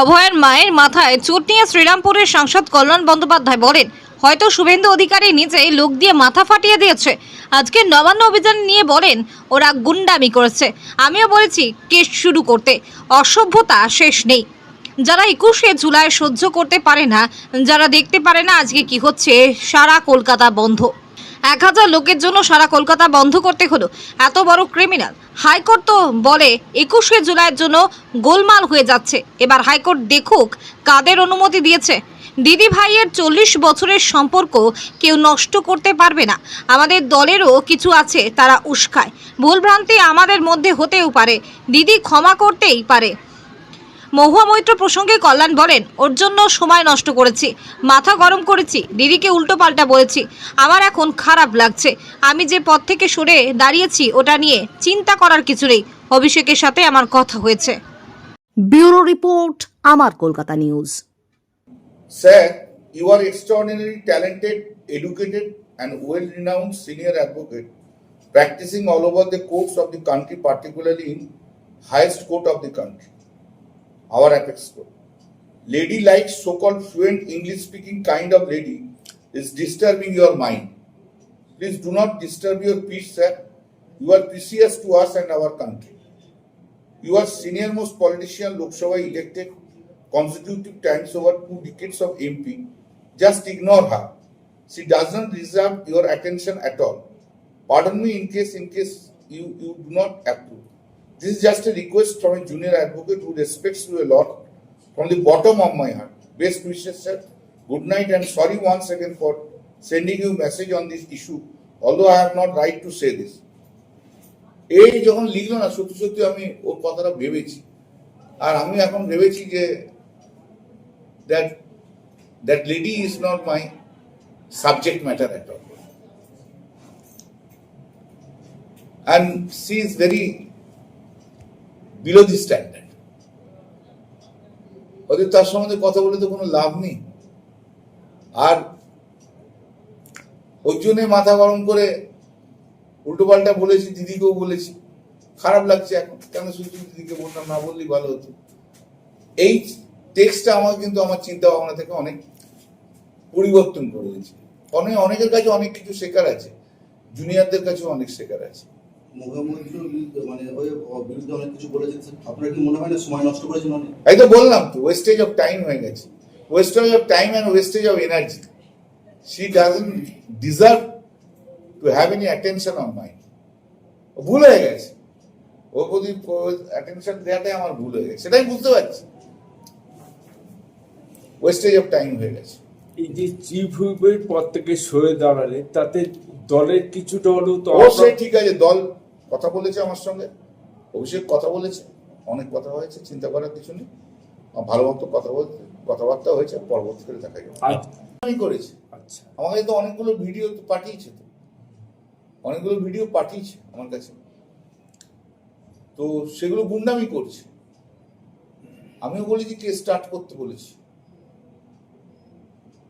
অভয়ের মায়ের মাথায় চোট নিয়ে শ্রীরামপুরের সাংসদ কল্যাণ বন্দ্যোপাধ্যায় বলেন, হয়তো শুভেন্দু অধিকারী নিজেই লোক দিয়ে মাথা ফাটিয়ে দিয়েছে। আজকে নবান্ন অভিযান নিয়ে বলেন, ওরা গুন্ডামি করেছে। আমিও বলেছি, কেস শুরু করতে। অসভ্যতা শেষ নেই। যারা একুশে জুলাই সহ্য করতে পারে না, যারা দেখতে পারে না আজকে কি হচ্ছে, সারা কলকাতা বন্ধ। এক হাজার লোকের জন্য সারা কলকাতা বন্ধ করতে হলো। এত বড় ক্রিমিনাল হাইকোর্ট তো বলে একুশে জুলাইয়ের জন্য গোলমাল হয়ে যাচ্ছে। এবার হাইকোর্ট দেখুক কাদের অনুমতি দিয়েছে। দিদি ভাইয়ের চল্লিশ বছরের সম্পর্ক কেউ নষ্ট করতে পারবে না। আমাদের দলেরও কিছু আছে, তারা উস্কায়। ভুলভ্রান্তি আমাদের মধ্যে হতেও পারে। দিদি ক্ষমা করতেই পারে। মহুয়া মৈত্র প্রসঙ্গে কল্যাণ বলেন ওর জন্য সময় নষ্ট করেছি। মাথা গরম করেছি দিদিকে উল্টো পাল্টা বলেছি। আমার এখন খারাপ লাগছে। আমি যে পথ থেকে সরে দাঁড়িয়েছি ওটা নিয়ে চিন্তা করার কিছু নেই। অভিষেকের সাথে আমার কথা হয়েছে। ব্যুরো রিপোর্ট আমার Kolkata news. Sir you are extraordinary talented educated and well renowned senior advocate practising all over the courts of the country particularly in highest court of the country our apex court. Lady like so called fluent English speaking kind of lady is disturbing your mind. Please do not disturb your peace, sir. You are precious to us and our country. You are senior most politician Lok Sabha elected consecutive times over two decades of MP. Just ignore her. She doesn't deserve your attention at all. Pardon me in case in case you, you do not approve. This is just a request from a junior advocate who respects you a lot from the bottom of my heart. Best wishes, sir. Good night and sorry once again for sending you message on this issue, although I have not right to say this. এই যখন লিখলো না সত্যি সত্যি আমি ওর কথাটা ভেবেছি আর আমি এখন ভেবেছি যে that that lady is not my subject matter at all and she is very the standard ওদের তার সম্বন্ধে কথা বলে তো কোনো লাভ নেই। আর ওই জন্যে মাথা গরম করে উল্টো পাল্টা বলেছি, দিদিকেও বলেছি। খারাপ লাগছে এখন, কেন শুধু দিদিকে বললাম না বললেই ভালো হতো। এই টেক্সটটা আমার কিন্তু আমার চিন্তা ভাবনা থেকে অনেক পরিবর্তন করে দিয়েছে অনেক, অনেকের কাছে অনেক কিছু শেখার আছে। জুনিয়রদের কাছেও অনেক শেখার আছে। মানে হয়ে বিরুদ্ধে অনেক কিছু বলেছেন আপনার কি মনে হয় না সময় নষ্ট করেছেন অনেক? এই তো বললাম তো ওয়েস্টেজ অফ টাইম হয়ে গেছে। Wastage of time and wastage of energy she doesn't deserve to have any attention on mind ভুল হয়ে গেছে। ওর প্রতি অ্যাটেনশন দেওয়াটাই আমার ভুল হয়ে গেছে সেটাই বুঝতে পারছি। ওয়েস্টেজ অফ টাইম হয়ে গেছে। এই যে চিফ হুইপের পদ থেকে সরে দাঁড়ালে তাতে দলের কিছুটা হলেও তো অবশ্যই ঠিক আছে দল কথা বলেছে আমার সঙ্গে। অভিষেক কথা বলেছে অনেক কথা হয়েছে চিন্তা করার কিছু নেই। ভালো মতো কথা বলতে কথাবার্তা হয়েছে পরবর্তীকালে দেখা যাবে। আচ্ছা, আমি করেছি। আচ্ছা। আমাকে তো অনেকগুলো ভিডিও তো পাঠিয়েছে তো। অনেকগুলো ভিডিও পাঠিয়েছে আমার কাছে। তো সেগুলো গুন্ডামি করছে। আমিও বলেছি কে স্টার্ট করতে বলেছি।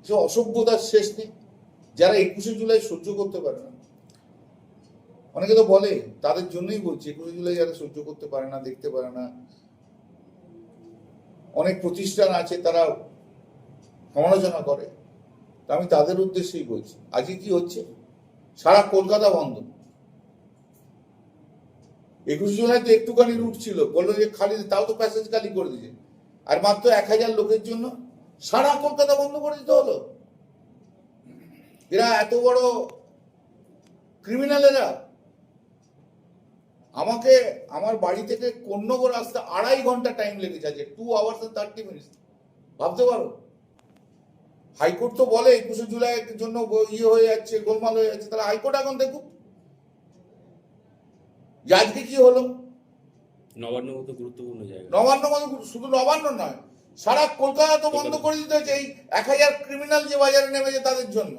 সে অসভ্যতার শেষ নেই। যারা একুশে জুলাই সহ্য করতে পারে না অনেকে তো বলে, তাদের জন্যই বলছি, একুশে জুলাই যারা সহ্য করতে পারে না, দেখতে পারে না। অনেক প্রতিষ্ঠান আছে, তারা সমালোচনা করে। তা আমি তাদের উদ্দেশ্যেই বলছি, আজকে কি হচ্ছে? সারা কলকাতা বন্ধ। একুশে জুলাই তো একটুখানি রুট ছিল, বলল যে খালি, তাও তো প্যাসেজ খালি করে দিয়েছে। আর মাত্র এক হাজার লোকের জন্য সারা কলকাতা বন্ধ করে দিতে হলো। এরা এত বড় ক্রিমিনালেরা আমাকে আমার বাড়ি থেকে কন্যগর আসতে আড়াই ঘণ্টা টাইম লেগেছে আজকে টু আওয়ার্স থার্টি মিনিটস ভাবতে পারো? হাইকোর্ট তো বলে একুশে জুলাইয়ের জন্য ইয়ে হয়ে যাচ্ছে গোলমাল হয়ে যাচ্ছে তাহলে হাইকোর্ট এখন দেখুক। আজকে কি হলো? নবান্ন মতো গুরুত্বপূর্ণ জায়গা। নবান্ন মতো শুধু নবান্ন নয় সারা কলকাতা তো বন্ধ করে দিতে হয়েছে এই এক হাজার ক্রিমিনাল যে বাজারে নেমেছে তাদের জন্য।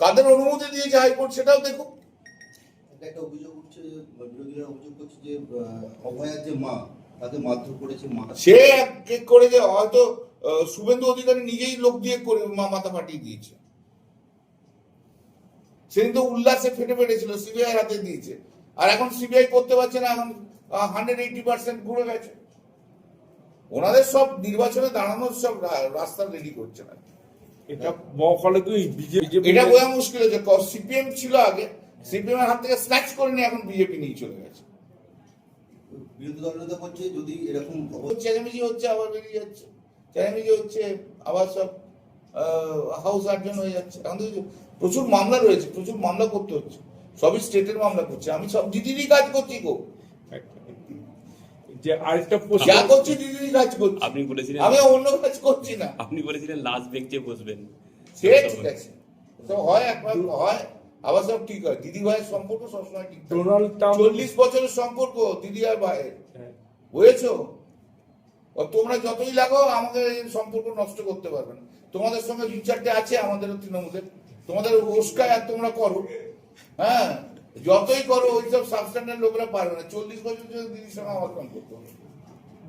কাদের অনুমতি দিয়েছে হাইকোর্ট সেটাও এটা একটা অভিযোগ উঠছে বিরোধীরা অভিযোগ করছে যে অভয়ার যে মা তাকে মারধর করেছে মা। সে যে হয়তো শুভেন্দু অধিকারী নিজেই লোক দিয়ে করে মা মাথা ফাটিয়ে দিয়েছে। সেদিন তো উল্লাসে ফেটে ফেটেছিল সিবিআই হাতে দিয়েছে। আর এখন সিবিআই করতে পারছে না এখন হান্ড্রেড এইটি পার্সেন্ট ঘুরে গেছে। ওনাদের সব নির্বাচনে দাঁড়ানোর সব রাস্তা রেডি করছে না। এটা বকলে কি বিজেপি এটা বোঝা মুশকিল হচ্ছে সিপিএম ছিল আগে। সিপিএম এর হাত থেকে স্ন্যাচ করে নিয়ে এখন বিজেপি নিয়ে চলে গেছে। বিরোধী দলনেতা বলছে যদি এরকম চেঁচামেচি হচ্ছে আবার বেরিয়ে যাচ্ছে। চেঁচামেচি হচ্ছে আবার সব হাউস আর্জন হয়ে যাচ্ছে। এখন তো প্রচুর মামলা রয়েছে প্রচুর মামলা করতে হচ্ছে। সবই স্টেটের মামলা করছে। আমি সব দিদিরই কাজ করছি গো। যে আরেকটা প্রশ্ন যা করছি দিদিরই কাজ করছি। আপনি বলেছিলেন আমি অন্য কাজ করছি না। আপনি বলেছিলেন লাস্ট বেঞ্চে বসবেন। সে ঠিক আছে। তো হয় একবার হয়। আবার সব ঠিক হয়। দিদি ভাইয়ের সম্পর্ক সবসময় ঠিক ডোনাল্ড ট্রাম্প চল্লিশ বছরের সম্পর্ক দিদি আর ভাইয়ের। হ্যাঁ। বুঝেছ? ও তোমরা যতই লাগো আমাদের সম্পর্ক নষ্ট করতে পারবে না। তোমাদের সঙ্গে দু চারটে আছে আমাদেরও তৃণমূলের। তোমাদের ওস্কায় আর তোমরা করো। হ্যাঁ? যতই করো ওইসব সাবস্ট্যান্ডার্ড লোকরা পারবে না। চল্লিশ বছর ধরে দিদির সঙ্গে আমার সম্পর্ক।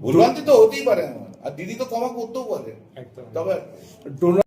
ভুলভ্রান্তি তো হতেই পারে আমার। আর দিদি তো কমা করতেও পারে। তবে ডোনাল্ড